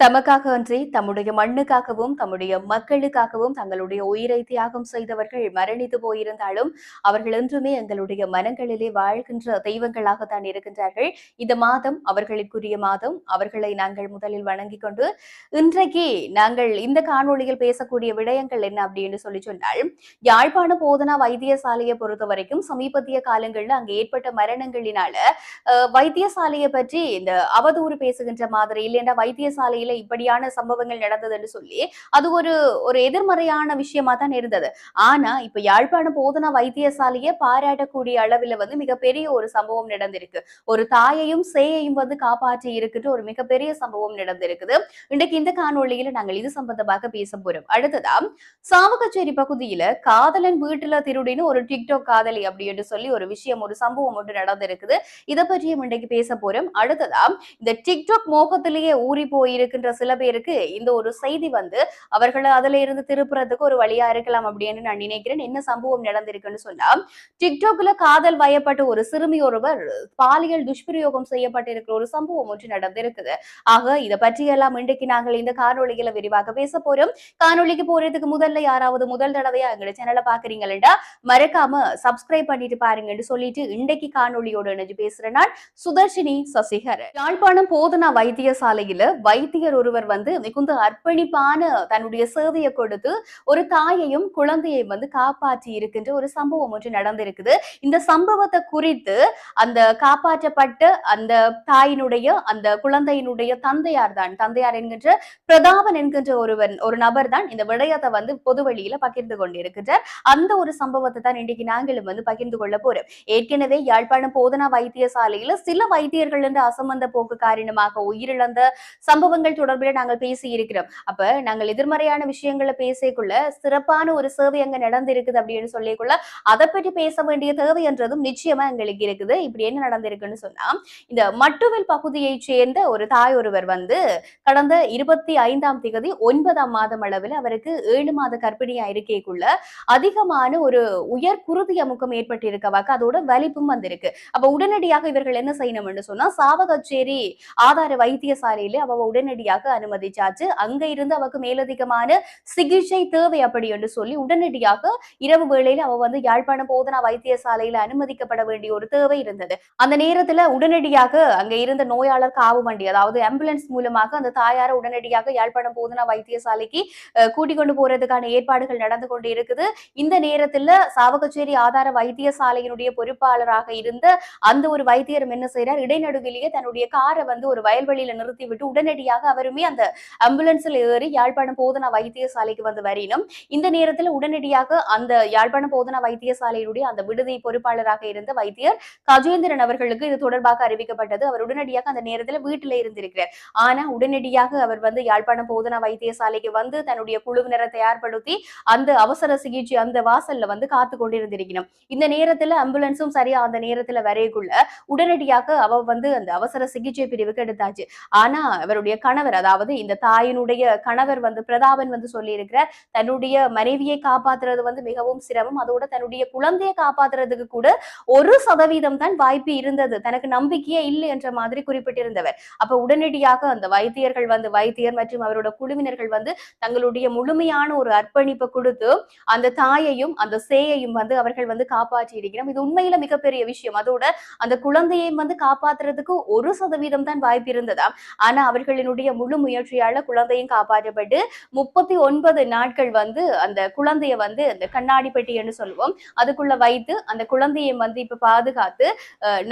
தமக்காக அன்றி தம்முடைய மண்ணுக்காகவும் தம்முடைய மக்களுக்காகவும் தங்களுடைய உயிரை தியாகம் செய்தவர்கள் மரணித்து போயிருந்தாலும் அவர்கள் என்றுமே எங்களுடைய மனங்களிலே வாழ்கின்ற தெய்வங்களாகத்தான் இருக்கின்றார்கள். இந்த மாதம் அவர்களுக்குரிய மாதம். அவர்களை நாங்கள் முதலில் வணங்கிக் கொண்டு இன்றைக்கு நாங்கள் இந்த காணொளியில் பேசக்கூடிய விடயங்கள் என்ன அப்படின்னு சொல்லி சொன்னால் யாழ்ப்பாண போதனா வைத்தியசாலையை பொறுத்த வரைக்கும் சமீபத்திய காலங்களில் அங்கு ஏற்பட்ட மரணங்களினால வைத்தியசாலையை பற்றி இந்த அவதூறு பேசுகின்ற மாதிரி இல்லைன்னா வைத்தியசாலையில் இப்படியான சம்பவங்கள் நடந்ததுன்னு சொல்லி அது ஒரு ஒரு எதிர்மறையான விஷயமா தான் இருந்தது. ஆனா இப்ப யாழ்ப்பாண போதனா வைத்தியசாலையை பாராட்டக்கூடிய அளவுல வந்து மிகப்பெரிய ஒரு சம்பவம் நடந்திருக்கு. ஒரு தாயையும் சேயையும் வந்து காப்பாற்றி இருக்கின்ற ஒரு மிகப்பெரிய சம்பவம் நடந்திருக்குது. இன்றைக்கு இந்த காணொலியில நாங்கள் இது சம்பந்தமாக பேச போறோம். அடுத்ததா சாவகச்சேரி பகுதியில காதலன் வீட்டுல திருடின்னு ஒரு டிக்டாக் காதலி அப்படின்னு சொல்லி ஒரு விஷயம் ஒரு சம்பவம் ஒன்று நடந்திருக்குது. இதை பற்றியும் இன்றைக்கு பேச போறோம். அடுத்ததா இந்த டிக்டாக் மோகத்திலேயே ஊறி போயிருக்கு இருக்கின்ற சில பேருக்கு இந்த ஒரு செய்தி வந்து அவர்களை அதுல இருந்து திருப்புறதுக்கு ஒரு வழியா இருக்கலாம் அப்படின்னு நான் நினைக்கிறேன். என்ன சம்பவம் நடந்திருக்குன்னு சொன்னா டிக்டாக்ல காதல் வயப்பட்ட ஒரு சிறுமி ஒருவர் பாலியல் துஷ்பிரயோகம் செய்யப்பட்டிருக்கிற ஒரு சம்பவம் ஒன்று நடந்திருக்குது. ஆக இதை பற்றி எல்லாம் இன்றைக்கு நாங்கள் இந்த காணொலியில விரிவாக பேச போறோம். காணொலிக்கு போறதுக்கு முதல்ல யாராவது முதல் தடவையா எங்களோட சேனலை பாக்குறீங்களா மறக்காம சப்ஸ்கிரைப் பண்ணிட்டு பாருங்கன்னு சொல்லிட்டு இன்றைக்கு காணொலியோட இணைஞ்சு பேசுற நான் சுதர்ஷினி சசிகர். யாழ்ப்பாணம் போதனா வைத்தியசாலையில வைத்திய வைத்தியர் ஒருவர் வந்து மிகுந்த அர்ப்பணிப்பான தன்னுடைய சேவையை கொடுத்து ஒரு தாயையும் குழந்தையையும் வந்து காப்பாற்றி இருக்கின்ற ஒரு சம்பவம் ஒன்று நடந்திருக்குது. இந்த சம்பவத்தை குறித்து அந்த காப்பாற்றப்பட்ட அந்த தாயினுடைய அந்த குழந்தையினுடைய தந்தையார் தான் தந்தையார் என்கின்ற பிரதாபன் என்கின்ற ஒருவன் ஒரு நபர் தான் இந்த விடயத்தை வந்து பொது வழியில பகிர்ந்து கொண்டிருக்கின்றார். அந்த ஒரு சம்பவத்தை தான் இன்றைக்கு நாங்களும் வந்து பகிர்ந்து கொள்ள போறோம். ஏற்கனவே யாழ்ப்பாணம் போதனா வைத்தியசாலையில சில வைத்தியர்கள் என்ற அசம்பந்த போக்கு காரணமாக உயிரிழந்த சம்பவங்கள் தொடர்பில் நாங்கள் பேசி இருக்கிறோம் அப்ப நாங்கள் எதிர்மறையான விஷயங்களை பேசிக்குள்ள சிறப்பான ஒரு சேவை அங்க நடந்திருக்குது அப்படின்னு சொல்லிக்குள்ள அதை பற்றி பேச வேண்டிய தேவை என்றதும் நிச்சயமா எங்களுக்கு இருக்குது. இப்படி என்ன நடந்திருக்குன்னு சொன்னா இந்த மட்டுவில் பகுதியைச் சேர்ந்த ஒரு தாய் ஒருவர் வந்து கடந்த இருபத்தி ஐந்தாம் திகதி ஒன்பதாம் மாதம் அளவில் அவருக்கு ஏழு மாத கர்ப்பிணியா இருக்கைக்குள்ள அதிகமான ஒரு உயர் குருதி அமுக்கம் ஏற்பட்டிருக்கவாக்கு அதோட வலிப்பும் வந்திருக்கு. அப்ப உடனடியாக இவர்கள் என்ன செய்யணும்னு சொன்னா சாவகச்சேரி ஆதார வைத்தியசாலையில அவ உடனடியாக அனுமதிச்சாச்சு. அங்க இருந்து அவக்கு மேலதிகமான சிகிச்சை தேவை அப்படி என்று சொல்லி உடனடியாக இரவு வேளையில அவ வந்து யாழ்ப்பாணம் போதனா வைத்தியசாலையில அனுமதிக்கப்பட வேண்டிய ஒரு தேவை இருந்தது. அந்த நேரத்துல உடனடியாக அங்க இருந்த நோயாளர் காவு வண்டி அதாவது ஆம்புலன்ஸ் மூலமாக அந்த தாயாரை உடனடியாக யாழ்ப்பாணம் போதனா வைத்தியசாலைக்கு கூட்டிக் கொண்டு போறதுக்கான ஏற்பாடுகள் நடந்து கொண்டு இருக்குது. இந்த நேரத்துல சாவகச்சேரி ஆதார வைத்தியசாலையினுடைய பொறுப்பாளராக இருந்த அந்த ஒரு வைத்தியரும் என்ன செய்யறார் இடைநடுவிலேயே தன்னுடைய காரை வந்து ஒரு வயல்வெளியில நிறுத்தி விட்டு உடனடியாக அவருமே அந்த ஆம்புலன்ஸ்ல ஏறி யாழ்ப்பாணம் போதனா வைத்தியசாலைக்கு வந்து வரையினும் இந்த நேரத்தில் உடனடியாக அந்த யாழ்ப்பாணம் போதனா வைத்தியசாலையினுடைய அந்த விடுதி பொறுப்பாளராக இருந்த வைத்தியர் கஜேந்திரன் அவர்களுக்கு இது தொடர்பாக அறிவிக்கப்பட்டது. அவர் உடனடியாக அந்த நேரத்தில் வீட்டில இருந்திருக்கிறார். ஆனா உடனடியாக அவர் வந்து யாழ்ப்பாணம் போதனா வைத்தியசாலைக்கு வந்து தன்னுடைய குழுவினரை தயார்படுத்தி அந்த அவசர சிகிச்சை அந்த வாசல்ல வந்து காத்து கொண்டிருந்திருக்கணும். இந்த நேரத்துல ஆம்புலன்ஸும் சரியா அந்த நேரத்துல வரையக்குள்ள உடனடியாக அவ வந்து அந்த அவசர சிகிச்சை பிரிவுக்கு எடுத்தாச்சு. ஆனா அவருடைய கணவர் கணவர் அதாவது இந்த தாயினுடைய கணவர் வந்து பிரதாபன் வந்து சொல்லி தன்னுடைய மனைவியை காப்பாத்துறது வந்து மிகவும் சிரமம். அதோட தன்னுடைய குழந்தையை காப்பாத்துறதுக்கு கூட ஒரு சதவீதம் தான் வாய்ப்பு இருந்தது. தனக்கு நம்பிக்கையே இல்லை என்ற மாதிரி குறிப்பிட்டிருந்தவர். அப்ப உடனடியாக அந்த வைத்தியர்கள் வந்து வைத்தியர் மற்றும் அவரோட குழுவினர்கள் வந்து தங்களுடைய முழுமையான ஒரு அர்ப்பணிப்பை கொடுத்து அந்த தாயையும் அந்த சேயையும் வந்து அவர்கள் வந்து காப்பாற்றி இருக்கிறோம் இது உண்மையில மிகப்பெரிய விஷயம். அதோட அந்த குழந்தையை வந்து காப்பாத்துறதுக்கு ஒரு சதவீதம் தான் வாய்ப்பு இருந்ததா ஆனா அவர்களினுடைய முழு முயற்சியால குழந்தையும் காப்பாற்றப்பட்டு முப்பத்தி ஒன்பது நாட்கள் வந்து அந்த குழந்தைய வந்து அந்த கண்ணாடி பெட்டின்னு சொல்லுவோம். அதுக்குள்ள வைத்து அந்த குழந்தையை வந்து இப்ப பாதுகாத்து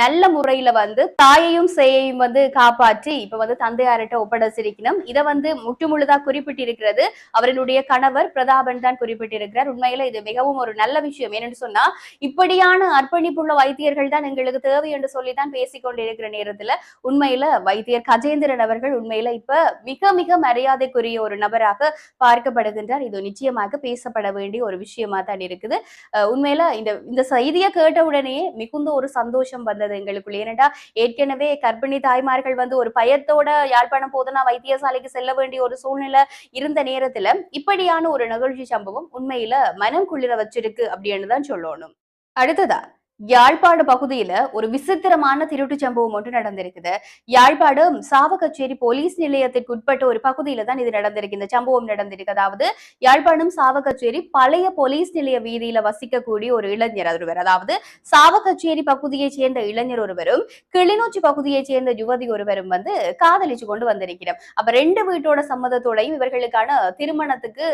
நல்ல முறையில வந்து தாயையும் சேயையும் வந்து காப்பாற்றி இப்ப வந்து தந்தையார்கிட்ட ஒப்படைச்சிருக்கணும். இதை வந்து முற்றுமுழுதா குறிப்பிட்டிருக்கிறது. அவர்களுடைய கணவர் பிரதாபன் தான் குறிப்பிட்டிருக்கிறார். உண்மையில இது மிகவும் ஒரு நல்ல விஷயம். என்னன்னு சொன்னா இப்படியான அர்ப்பணிப்புள்ள வைத்தியர்கள் தான் எங்களுக்கு தேவை என்று சொல்லி தான் பேசிக்கொண்டிருக்கிற நேரத்துல உண்மையில வைத்தியர் கஜேந்திரன் அவர்கள் உண்மையில இப்ப மிக மிக மரியாதைக்குரிய ஒரு நபராக பார்க்கப்படுகின்றார். இது நிச்சயமாக பேசப்பட வேண்டிய ஒரு விஷயமா தான் இருக்குது. அஹ் உண்மையில இந்த இந்த செய்தியை கேட்ட உடனே மிகுந்த ஒரு சந்தோஷம் வந்தது எங்களுக்குள்ள. ஏனென்றா ஏற்கனவே கர்ப்பிணி தாய்மார்கள் வந்து ஒரு பயத்தோட யாழ்ப்பாணம் போதனா வைத்தியசாலைக்கு செல்ல வேண்டிய ஒரு சூழ்நிலை இருந்த நேரத்துல இப்படியான ஒரு நிகழ்ச்சி சம்பவம் உண்மையில மனம் குளிர வச்சிருக்கு அப்படின்னு தான் சொல்லணும். அடுத்ததா யாழ்ப்பாடு பகுதியில ஒரு விசித்திரமான திருட்டு சம்பவம் ஒன்று நடந்திருக்குது. யாழ்ப்பாடு சாவகச்சேரி போலீஸ் நிலையத்திற்கு உட்பட்ட ஒரு பகுதியில தான் இது நடந்திருக்கு. இந்த சம்பவம் நடந்திருக்கு. அதாவது யாழ்ப்பாணம் சாவகச்சேரி பழைய போலீஸ் நிலைய வீதியில வசிக்கக்கூடிய ஒரு இளைஞர் ஒருவர். அதாவது சாவகச்சேரி பகுதியைச் சேர்ந்த இளைஞர் ஒருவரும் கிளிநொச்சி பகுதியைச் சேர்ந்த யுவதி ஒருவரும் வந்து காதலிச்சு கொண்டு வந்திருக்கிறோம் அப்ப ரெண்டு வீட்டோட சம்மதத்தோடையும் இவர்களுக்கான திருமணத்துக்கு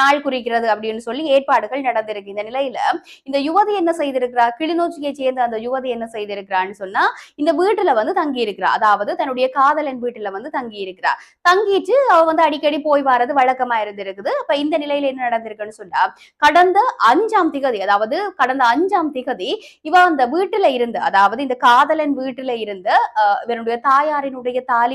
நாள் குறிக்கிறது அப்படின்னு சொல்லி ஏற்பாடுகள் நடந்திருக்கு. இந்த நிலையில இந்த யுவதி என்ன செய்திருக்கிறா? கிளிநொச்சியை சேர்ந்த அந்த யுவதி என்ன செய்திருக்கிறான்னு சொன்னா இந்த வீட்டுல வந்து தங்கி இருக்கிறா அதாவது தன்னுடைய காதலன் வீட்டுல வந்து தங்கி இருக்கிறா தங்கிட்டு அவ வந்து அடிக்கடி போய் வர்றது வழக்கமா இருந்திருக்குது. அப்ப இந்த நிலையில என்ன நடந்திருக்குன்னு சொன்னா கடந்த அஞ்சாம் திகதி அதாவது கடந்த அஞ்சாம் திகதி இவ அந்த வீட்டுல இருந்து அதாவது இந்த காதலன் வீட்டுல இருந்து அஹ், இவருடைய தாயாரினுடைய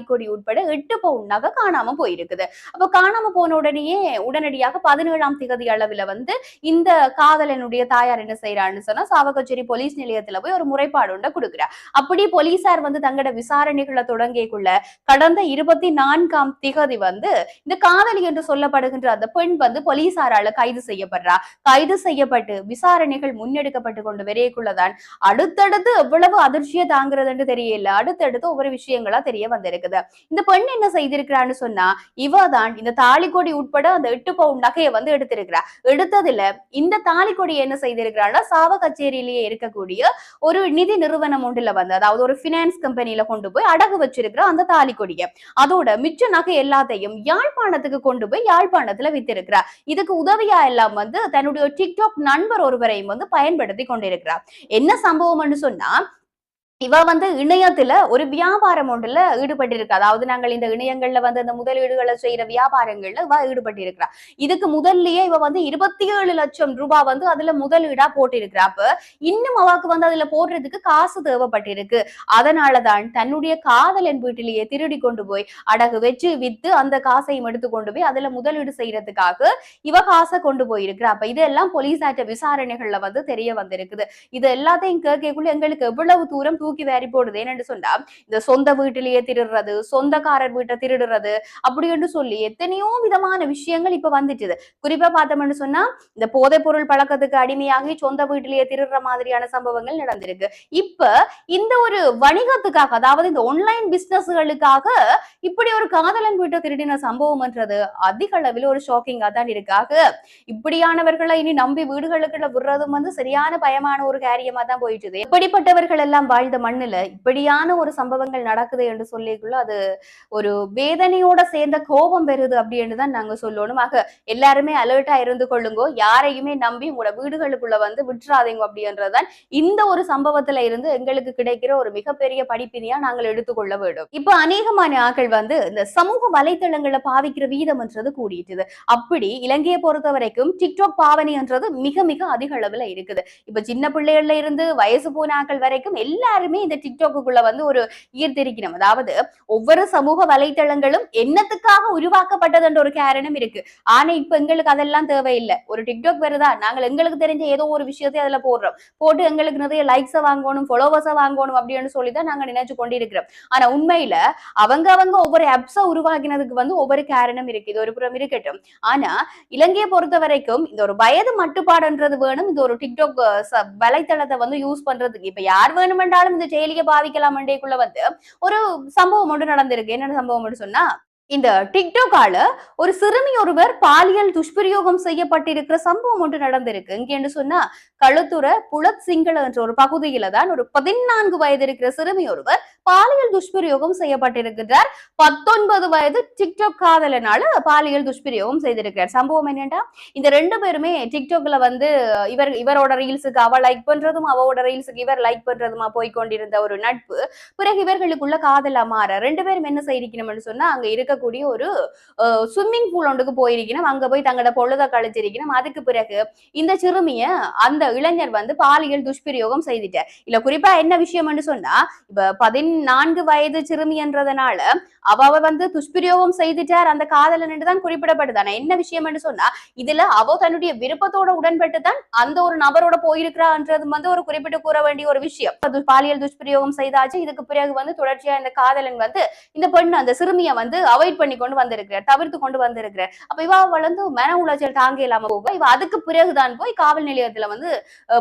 கொடி உட்பட எட்டு பவுன் நகை காணாம போயிருக்குது. அப்ப காணாம போன உடனேயே உடனடியாக பதினேழாம் திகதி அளவுல வந்து இந்த காதலனுடைய தாயார் என்ன செய்யறான்னு சொன்னா சாவகச்சேரி போலீஸ் போலீஸ் நிலையத்துல போய் ஒரு முறைப்பாடு ஒன்றை கொடுக்கிறார். அப்படி போலீசார் வந்து தங்களோட விசாரணைகளை தொடங்கிக்குள்ள கடந்த இருபத்தி நான்காம் திகதி வந்து இந்த காதலி என்று சொல்லப்படுகின்ற அந்த பெண் வந்து போலீசாரால கைது செய்யப்படுறா. கைது செய்யப்பட்டு விசாரணைகள் முன்னெடுக்கப்பட்டு கொண்டு வரையக்குள்ளதான் அடுத்தடுத்து எவ்வளவு அதிர்ச்சியை தாங்குறதுன்னு தெரியல. அடுத்தடுத்து ஒவ்வொரு விஷயங்களா தெரிய வந்திருக்குது. இந்த பெண் என்ன செய்திருக்கிறான்னு சொன்னா இவ தான் இந்த தாலிக்கொடி உட்பட அந்த எட்டு பவுன் நகையை வந்து எடுத்திருக்கிறா. எடுத்ததுல இந்த தாலிக்கொடி என்ன செய்திருக்கிறான்னா சாவ கச்சேரியிலேயே இருக்க இருக்கக்கூடிய ஒரு நிதி நிறுவனம் ஒன்றுல வந்து அதாவது ஒரு பினான்ஸ் கம்பெனில கொண்டு போய் அடகு வச்சிருக்கிற அந்த தாலிக்கொடிய அதோட மிச்ச நகை எல்லாத்தையும் யாழ்ப்பாணத்துக்கு கொண்டு போய் யாழ்ப்பாணத்துல வித்திருக்கிறார். இதுக்கு உதவியா எல்லாம் வந்து தன்னுடைய டிக்டாக் நண்பர் ஒருவரையும் வந்து பயன்படுத்தி கொண்டிருக்கிறார். என்ன சம்பவம்னு சொன்னா இவ வந்து இணையத்துல ஒரு வியாபாரம் ஒன்றுல ஈடுபட்டிருக்கா. அதாவது நாங்கள் இந்த இணையங்கள்ல வந்து இந்த முதலீடுகளை செய்யற வியாபாரங்கள்ல இவ ஈடுபட்டிருக்கிறா. இதுக்கு முதல்லயே இவ வந்து இருபத்தி ஏழு லட்சம் ரூபாய் வந்து அதுல முதலீடா போட்டிருக்கிறா. அப்ப இன்னும் அவாக்கு வந்து அதுல போடுறதுக்கு காசு தேவைப்பட்டிருக்கு. அதனாலதான் தன்னுடைய காதலன் வீட்டிலேயே திருடி கொண்டு போய் அடகு வச்சு வித்து அந்த காசையும் எடுத்து கொண்டு போய் அதுல முதலீடு செய்யறதுக்காக இவ காசை கொண்டு போயிருக்கிறா. அப்ப இதெல்லாம் போலீசார்ட்ட விசாரணைகள்ல வந்து தெரிய வந்திருக்குது. இது எல்லாத்தையும் கேட்கக்குள்ள எங்களுக்கு எவ்வளவு தூரம் தூக்கி வாரி போடுது. என்னன்னு சொன்னா இந்த சொந்த வீட்டிலேயே திருடுறது சொந்தக்காரர் வீட்டை திருடுறது அப்படி என்று சொல்லி எத்தனையோ விதமான விஷயங்கள் இப்ப வந்துட்டுது. குறிப்பா பார்த்தோம்னு சொன்னா இந்த போதைப் பொருள் பழக்கத்துக்கு அடிமையாகி சொந்த வீட்டிலேயே திருடுற மாதிரியான சம்பவங்கள் நடந்திருக்கு. இப்ப இந்த ஒரு வணிகத்துக்காக அதாவது இந்த ஆன்லைன் பிசினஸ்களுக்காக இப்படி ஒரு காதலன் வீட்டை திருடின சம்பவம்ன்றது அதிக அளவில் ஒரு ஷாக்கிங்கா தான் இருக்காக இப்படியானவர்களை இனி நம்பி வீடுகளுக்குள்ள விடுறதும் வந்து சரியான பயமான ஒரு காரியமா தான் போயிட்டுது. இப்படிப்பட்டவர்கள் எல்லாம் வாழ்ந்த மண்ணுல இப்படியான ஒரு சம்பவங்கள் நடக்குது என்று சொல்லிக்குள்ள அது ஒரு வேதனையோட சேர்ந்த கோபம் பெறுது அப்படின்னு தான் நாங்க சொல்லணும். ஆக எல்லாருமே அலர்ட்டா இருந்து கொள்ளுங்கோ. யாரையுமே நம்பி உங்களோட வீடுகளுக்குள்ள வந்து விட்டுறாதீங்க அப்படின்றதுதான் இந்த ஒரு சம்பவத்துல இருந்து எங்களுக்கு கிடைக்கிற ஒரு மிகப்பெரிய படிப்பினையா நாங்கள் எடுத்துக்கொள்ள வேண்டும். இப்ப அநேகமான ஆட்கள் வந்து இந்த சமூக வலைத்தளங்களை பாவிக்கிற வீதம்ன்றது கூடிட்டுது அப்படி இலங்கையை பொறுத்த வரைக்கும் டிக்டாக் பாவனைன்றது மிக மிக அதிக அளவுல இருக்குது. இப்ப சின்ன பிள்ளைகள்ல இருந்து வயசு போன ஆட்கள் வரைக்கும் எல்லாருமே இந்த டிக்டாக்குள்ள வந்து ஒரு ஈர்த்திருக்கணும். அதாவது ஒவ்வொரு சமூக வலைத்தளங்களும் என்னத்துக்காக உருவாக்கப்பட்டதுன்ற ஒரு காரணம் இருக்கு. ஆனா இப்ப எங்களுக்கு அதெல்லாம் தேவையில்லை. ஒரு டிக்டாக் வருதா? நாங்கள் எங்களுக்கு தெரிஞ்ச ஏதோ ஒரு விஷயத்தை அதுல போடுறோம். போட்டு எங்களுக்கு நிறைய லைக்ஸை வாங்கணும் ஃபாலோவர்ஸை வாங்கணும் அப்படின்னு சொல்லி தான் நாங்க நினைச்சு கொண்டிருக்கிறோம். ஆனா உண்மையில அவங்க அவங்க ஒவ்வொரு ஆப்ஸை உருவாக்கினதுக்கு வந்து ஒவ்வொரு காரணம் இருக்கு. இது ஒரு புறம் இருக்கட்டும். ஆனா இலங்கையை பொறுத்த வரைக்கும் இந்த ஒரு வயது மட்டுப்பாடுன்றது வேணும். இந்த ஒரு டிக்டாக் வலைத்தளத்தை வந்து யூஸ் பண்றதுக்கு. இப்ப யார் வேணுமென்றாலும் இந்த ஜெயிலிய பாவிக்கலாம் மண்டேக்குள்ள வந்து ஒரு சம்பவம் ஒன்று நடந்திருக்கு. என்ன சம்பவம் சொன்னா இந்த டிக்டாக்கால ஒரு சிறுமி ஒருவர் பாலியல் துஷ்பிரயோகம் செய்யப்பட்டிருக்கிற சம்பவம் ஒன்று நடந்திருக்கு. இங்க என்று சொன்னா களுத்துற புலத் சிங்கள என்ற ஒரு பகுதியில தான் ஒரு பதினான்கு வயது இருக்கிற சிறுமி ஒருவர் பாலியல் துஷ்பிரயோகம் செய்யப்பட்டிருக்கிறார் பத்தொன்பது வயது டிக்டாக் காதலனால பாலியல் துஷ்பிரயோகம் செய்திருக்கிறார். சம்பவம் என்னன்னா இந்த ரெண்டு பேருமே டிக்டாக்ல வந்து இவர் இவரோட ரீல்ஸுக்கு அவ லைக் பண்றதும் அவரோட ரீல்ஸுக்கு இவர் லைக் பண்றதுமா போய் கொண்டிருந்த ஒரு நட்பு. பிறகு இவர்களுக்குள்ள காதலா மாற ரெண்டு பேரும் என்ன செய்திருக்கணும்னு சொன்னா அங்க இருக்க இருக்கக்கூடிய ஒரு ஸ்விம்மிங் பூல் ஒன்றுக்கு போயிருக்கணும். அங்க போய் தங்களோட பொழுத கழிச்சிருக்கணும். அதுக்கு பிறகு இந்த சிறுமிய அந்த இளைஞர் வந்து பாலியல் துஷ்பிரயோகம் செய்துட்டார். இல்ல குறிப்பா என்ன விஷயம்னு சொன்னா இப்ப பதினான்கு வயது சிறுமின்றதுனால அவ வந்து துஷ்பிரயோகம் செய்துட்டார். அந்த காதலன் தான் குறிப்பிடப்படுது. ஆனா என்ன விஷயம்னு சொன்னா இதுல அவ தன்னுடைய விருப்பத்தோட உடன்பட்டு தான் அந்த ஒரு நபரோட போயிருக்கிறான்றது வந்து ஒரு குறிப்பிட்டு கூற வேண்டிய ஒரு விஷயம். பாலியல் துஷ்பிரயோகம் செய்தாச்சு. இதுக்கு பிறகு வந்து தொடர்ச்சியா இந்த காதலன் வந்து இந்த பெண் அந்த சிறுமியை வந்து அவை அவாய்ட் பண்ணி கொண்டு வந்திருக்கிறார் தவிர்த்து கொண்டு வந்திருக்கிறார் அப்ப இவ வளர்ந்து மன உளைச்சல் தாங்க இல்லாம போக இவ அதுக்கு பிறகுதான் போய் காவல் நிலையத்துல வந்து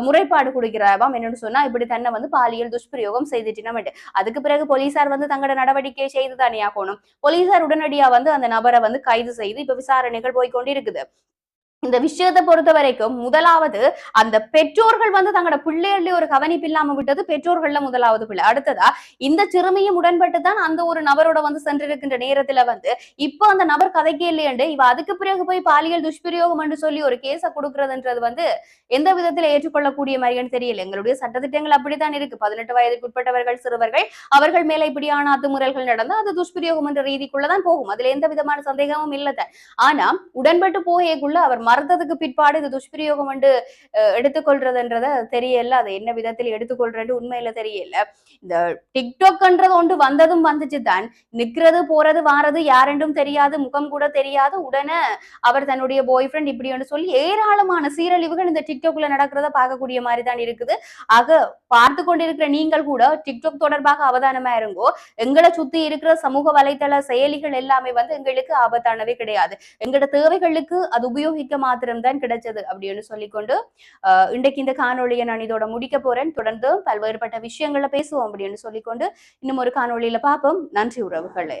முறைப்பாடு கொடுக்கிறாவாம் என்னன்னு சொன்னா இப்படி தன்னை வந்து பாலியல் துஷ்பிரயோகம் செய்துட்டினோம் அதுக்கு பிறகு போலீசார் வந்து தங்களோட நடவடிக்கை செய்து தானே ஆகணும். போலீசார் உடனடியா வந்து அந்த நபரை வந்து கைது செய்து இப்ப விசாரணைகள் போய் கொண்டிருக்குது. இந்த விஷயத்தை பொறுத்த வரைக்கும் முதலாவது அந்த பெற்றோர்கள் வந்து தங்களோட பிள்ளைகளே ஒரு கவனிப்பு இல்லாம விட்டது பெற்றோர்கள்ல முதலாவது பிள்ளை. அடுத்ததா இந்த சிறுமியும் உடன்பட்டு தான் அந்த ஒரு நபரோட வந்து சென்றிருக்கின்ற நேரத்துல வந்து இப்போ அந்த நபர் கதைக்கே இல்லையண்டு இவ அதுக்கு பிறகு போய் பாலியல் துஷ்பிரயோகம் என்று சொல்லி ஒரு கேஸ கொடுக்கறதுன்றது வந்து எந்த விதத்துல ஏற்றுக்கொள்ளக்கூடிய மாதிரின்னு தெரியல. எங்களுடைய சட்டத்திட்டங்கள் அப்படித்தான் இருக்கு. பதினெட்டு வயதுக்கு உட்பட்டவர்கள் சிறுவர்கள் அவர்கள் மேல இப்படியான அத்துமுறைகள் நடந்தா அது துஷ்பிரயோகம் என்ற ரீதிக்குள்ளதான் போகும். அதுல எந்த விதமான சந்தேகமும் இல்லதான் ஆனா உடன்பட்டு போகக்குள்ள அவர் மறந்ததுக்கு பிற்பாடு இது துஷ்பிரயோகம் என்று எடுத்துக்கொள்றதுன்றத தெரியல. அதை என்ன விதத்தில் எடுத்துக்கொள்றது உண்மையில தெரியல. இந்த டிக்டாக்ன்றது ஒன்று வந்ததும் வந்துச்சு தான். நிக்கிறது போறது வாரது யாரென்றும் தெரியாது முகம் கூட தெரியாது. உடனே அவர் தன்னுடைய பாய் ஃப்ரெண்ட் இப்படி என்று சொல்லி ஏராளமான சீரழிவுகள் இந்த டிக்டாக்ல நடக்கிறத பார்க்கக்கூடிய மாதிரி தான் இருக்குது. ஆக பார்த்து கொண்டிருக்கிற நீங்கள் கூட டிக்டாக் தொடர்பாக அவதானமா இருங்கோ. எங்களை சுத்தி இருக்கிற சமூக வலைதள செயலிகள் எல்லாமே வந்து எங்களுக்கு ஆபத்தானவே கிடையாது. எங்களோட தேவைகளுக்கு அது உபயோகிக்க மாத்திரம்தான் கிடைச்சது அப்படின்னு சொல்லிக்கொண்டு இன்றைக்கு இந்த காணொளியை நான் இதோட முடிக்க போறேன். தொடர்ந்து பல்வேறுபட்ட விஷயங்களை பேசுவோம் அப்படின்னு சொல்லிக்கொண்டு இன்னும் ஒரு காணொளியில பார்ப்போம். நன்றி உறவுகளே.